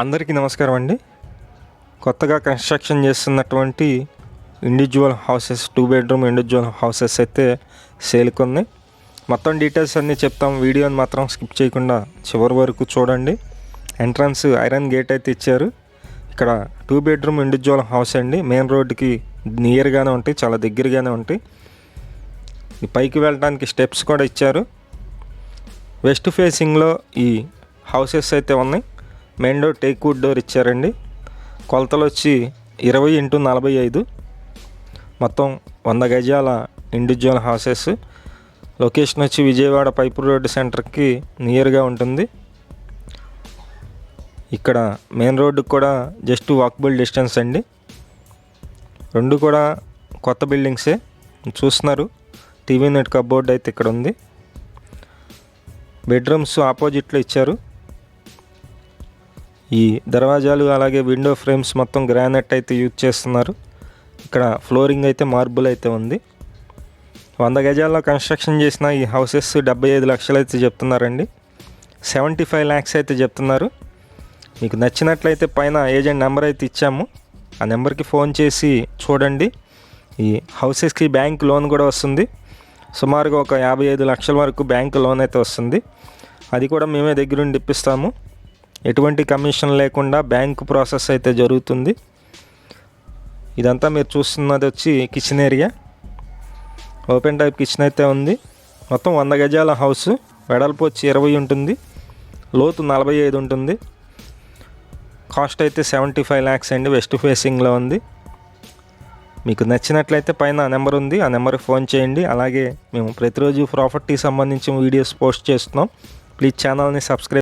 అందరికీ నమస్కారం అండి. కొత్తగా కన్స్ట్రక్షన్ చేస్తున్నటువంటి individual houses two bedroom individual houses అయితే సేల్కి ఉన్నాయి. మొత్తం డీటెయిల్స్ అన్నీ చెప్తాం. వీడియోని మాత్రం స్కిప్ చేయకుండా చివరి వరకు చూడండి. ఎంట్రన్స్ ఐరన్ గేట్ అయితే ఇచ్చారు. ఇక్కడ టూ బెడ్రూమ్ ఇండివిజువల్ హౌస్ అండి. మెయిన్ రోడ్డుకి నియర్గానే ఉంటాయి చాలా దగ్గరగానే ఉంటాయి. పైకి వెళ్ళడానికి స్టెప్స్ కూడా ఇచ్చారు. వెస్ట్ ఫేసింగ్లో ఈ హౌసెస్ అయితే ఉన్నాయి. Main door teak wood door ఇచ్చారండి. కొలతలు వచ్చి ఇరవై ఇంటూ నలభై ఐదు. మొత్తం వంద గజాల ఇండివిజువల్ హౌసెస్. లొకేషన్ వచ్చి విజయవాడ పైపు రోడ్డు సెంటర్కి నియర్గా ఉంటుంది. ఇక్కడ మెయిన్ రోడ్డుకి కూడా జస్ట్ వాకబుల్ డిస్టెన్స్ అండి. రెండు కూడా కొత్త బిల్డింగ్సే. చూస్తున్నారు. టీవీ నెట్ కబోర్డ్ అయితే ఇక్కడ ఉంది బెడ్రూమ్స్ ఆపోజిట్లో ఇచ్చారు. ఈ దర్వాజాలు అలాగే విండో ఫ్రేమ్స్ మొత్తం గ్రానైట్ అయితే యూజ్ చేస్తున్నారు. ఇక్కడ ఫ్లోరింగ్ అయితే మార్బుల్ అయితే ఉంది. వంద గజాల్లో కన్స్ట్రక్షన్ చేసిన ఈ హౌసెస్ డెబ్బై ఐదు లక్షలు అయితే చెప్తున్నారండి. సెవెంటీ ఫైవ్ ల్యాక్స్ అయితే చెప్తున్నారు. మీకు నచ్చినట్లయితే పైన ఏజెంట్ నెంబర్ అయితే ఇచ్చాము. ఆ నెంబర్కి ఫోన్ చేసి చూడండి. ఈ హౌసెస్కి బ్యాంక్ లోన్ కూడా వస్తుంది. సుమారుగా ఒక యాభై ఐదు లక్షల వరకు బ్యాంక్ లోన్ అయితే వస్తుంది. అది కూడా మేమే దగ్గరుండి ఇప్పిస్తాము. ఎటువంటి కమిషన్ లేకుండా బ్యాంక్ ప్రాసెస్ అయితే జరుగుతుంది. ఇదంతా మీరు చూస్తున్నది వచ్చి kitchen area. Open type kitchen అయితే ఉంది. మొత్తం వంద గజాల హౌస్. వెడల్పు వచ్చి ఇరవై ఉంటుంది. లోతు నలభై ఐదు ఉంటుంది. కాస్ట్ అయితే సెవెంటీ ఫైవ్ ల్యాక్స్ అండి. వెస్ట్ ఫేసింగ్లో ఉంది. మీకు నచ్చినట్లయితే పైన నెంబర్ ఉంది. ఆ నెంబర్కి ఫోన్ చేయండి. అలాగే మేము ప్రతిరోజు ప్రాపర్టీ సంబంధించిన వీడియోస్ పోస్ట్ చేస్తున్నాం. ప్లీజ్ ఛానల్ని సబ్స్క్రైబ్